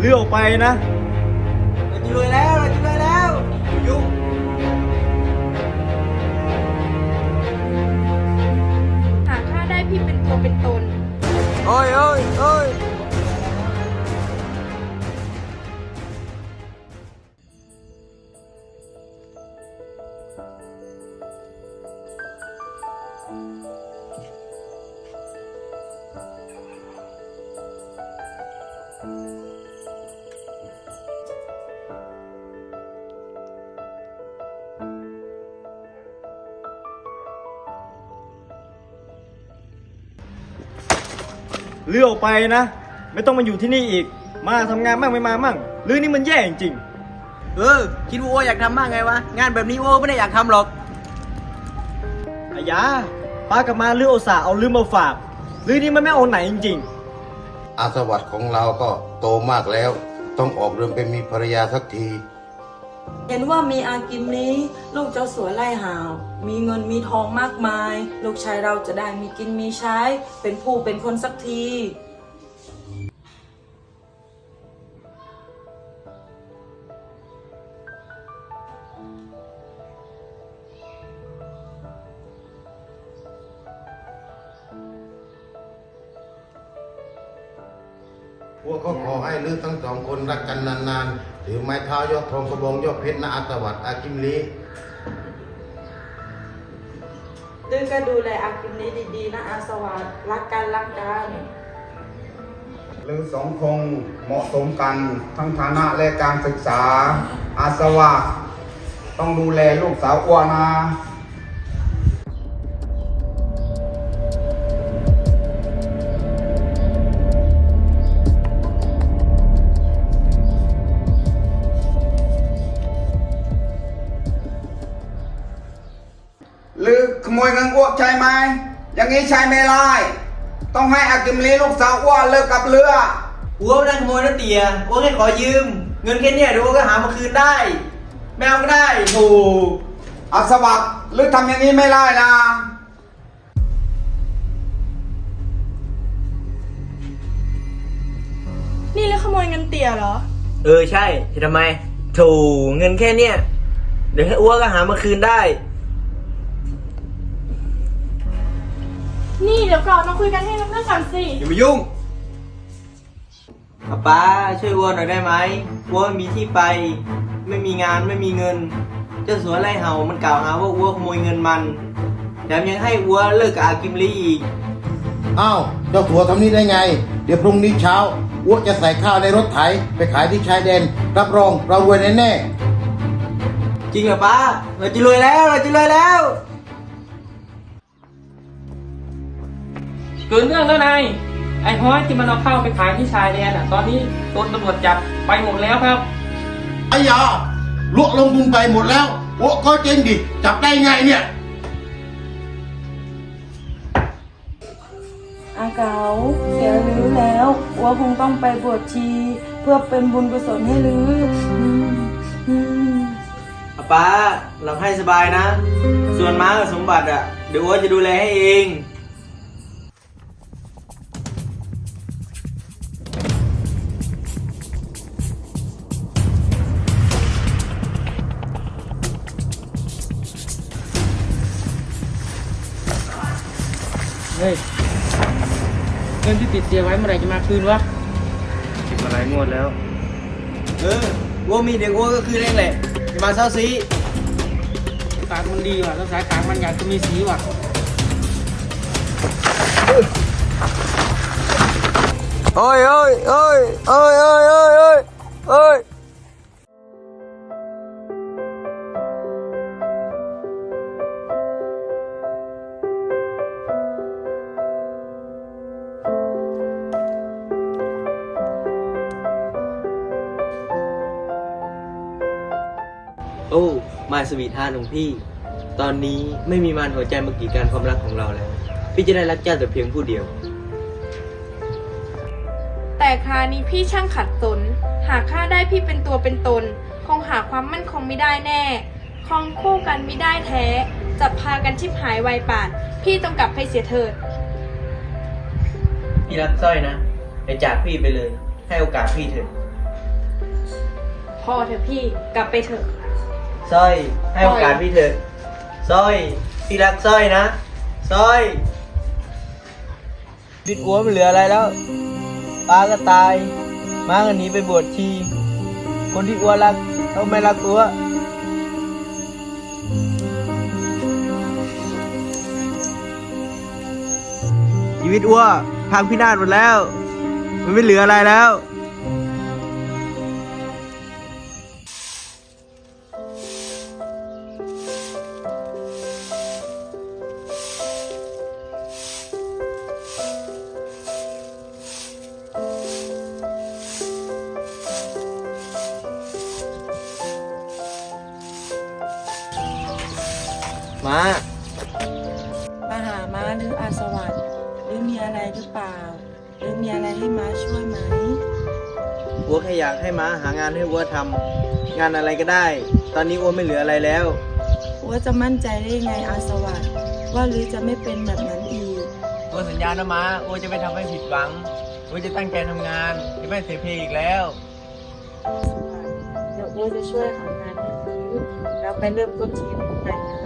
เลี้ยวไปนะเราจะรวยแล้วเราจะรวยแล้วยุ่งหากข้าได้พี่เป็นตัวเป็นตน โอ้ยโอ้ยโอ้ย เลี้ยวไปนะ ไม่ต้องมาอยู่ที่นี่อีก มาทำงานมั่งไม่มามั่งหรือนี่มันแย่จริงเออ คิดว่าโอ้อยากทำมากไงวะ งานแบบนี้โอ้ไม่ได้อยากทำหรอก ๆอายาป้ากับมาเลืออุตส่าห์เอาลืมมาฝากหรือนี่มันไม่เอาไหนจริง อาสวัสดิ์ของเราก็โตมากแล้ว ต้องออกเรือนไปมีภรรยาสักที เห็นว่ามีอากิมนี้ ลูกเจ้าสัวไล่หาว มีเงินมีทองมากมาย ลูกชายเราจะได้มีกินมีใช้ เป็นผู้เป็นคนสักที พวกก็ขอให้ลือทั้งสองคนรักกันนานๆ ถือไม้เท้ายกทองกระบองยกเพชรนะอาสวัสดิ์อากิมลีดื้อก็ดูแลอากิมนี้ดีๆนะอาสวัสดิ์รักกันรักกันหรือสองคงเหมาะสมกันทั้งฐานะและการศึกษาอาสวะต้องดูแลลูกสาวอ้วนน รือขโมยเงินอ้วกใช่ไหมอย่างนี้ใช่ไม่ได้ต้องให้อากิมลีลูกสาวอ้วนเลิกกับเรืออัวไม่ได้ขโมยนะเตียอัวแค่ขอยืม เงินแค่เนี้ยเดี๋ยวอัวก็หามาคืนได้แมวก็ได้ถูกอาสวัสดิ์หรือทำอย่างนี้ไม่ได้นะนี่แล้วขโมยเงินเตี่ยเหรอ เออใช่ทำไมถูกเงินแค่เนี้ยเดี๋ยวให้อัวก็หามาคืนได้ นี่เดี๋ยวก่อนมาคุยกันให้รู้เรื่องก่อนสิ อย่ามายุ่งป้าป้าช่วยวัวหน่อยได้ไหมวัวไม่มีที่ไป ไม่มีงานไม่มีเงิน เจ้าสัวไล่เห่ามันกล่าวหาว่าวัวขโมยเงินมันแถมยังให้วัวเลิกกับอากิมลีอีก อ้าวเจ้าถั่วทำนี้ได้ไง เดี๋ยวพรุ่งนี้เช้าอ้วกจะใส่ข้าวในรถไถไปขายที่ชายแดน รับรองเรารวยแน่ๆ จริงเหรอป้าเราจะรวยแล้วเราจะรวยแล้ว เกิดเรื่องแล้วนายไอ้ฮ้อยที่มันเอาเข้าไปขายที่ชายแดนอะ ตอนนี้โดนตำรวจจับไปหมดแล้วครับ ไอ้ยาลวกลงทุนไปหมดแล้วอ้วกก็เจ๊งดิ จับได้ไงเนี่ยอาเก๋าเสียลือแล้วอัวคงต้องไปบวชชี เพื่อเป็นบุญกุศลให้ลืออืมอืมป้าป้าหลับให้สบายนะ ส่วนม้ากับสมบัติอะ เดี๋ยววัวจะดูแลให้เอง เฮ้ยเงินที่ติดเตียไว้เมื่อไหร่จะมาคืนวะๆมาหลายงวดแล้ว เออวัวมีเด็กวัวก็คือเองแหละอย่ามาเศร้าซีปากมันดีว่ะแล้วสายขางมันอยากจะมีสีว่ะโอ้ยโอ้ยโอ้ยโอ้ยโอ้ยโอ้ยโอ้ย โอ้ยโอ้มาสวีทฮาร์ทของพี่ ตอนนี้ไม่มีมารหัวใจมากีดกันความรักของเราแล้ว พี่จะได้รักเจ้าแต่เพียงผู้เดียว แต่คราวนี้พี่ช่างขัดสน หากข้าได้พี่เป็นตัวเป็นตน คงหาความมั่นคงไม่ได้แน่คองคู่กันไม่ได้แท้จะพากันชิบหายวายป่าน พี่ต้องกลับไปเสียเถิด พี่รับสร้อยนะไปจากพี่ไปเลย ให้โอกาสพี่เถอะพอเถอะพี่กลับไปเถอะ สร้อยให้โอกาสพี่เถอะสร้อยพี่รักสร้อยนะสร้อยบิดอัวไม่เหลืออะไรแล้วป้าก็ตายม้าก็หนีไปบวชชี คนที่อัวรักเขาไม่รักอัวชีวิตอัวพังพินาศหมดแล้ว มันไม่เหลืออะไรแล้ว มา มาหาม้าหรืออาสวัสดิ์หรือมีอะไรหรือเปล่า หรือมีอะไรให้ม้าช่วยไหมอัวแค่อยากให้ม้าหางานให้อัวทำงานอะไรก็ได้ ตอนนี้อัวไม่เหลืออะไรแล้วว่าจะมั่นใจได้ไงอาสวัสดิ์ว่าหรือจะไม่เป็นแบบนั้นอีกอัวสัญญานะม้าอัวจะไม่ทำให้ผิดหวังอัวจะตั้งใจทำงานจะไม่เสียเพลอีกแล้ว เดี๋ยวอ้วจะช่วยหางานให้ซื้อแล้วไปเริ่มต้นชีวิตใหม่กัน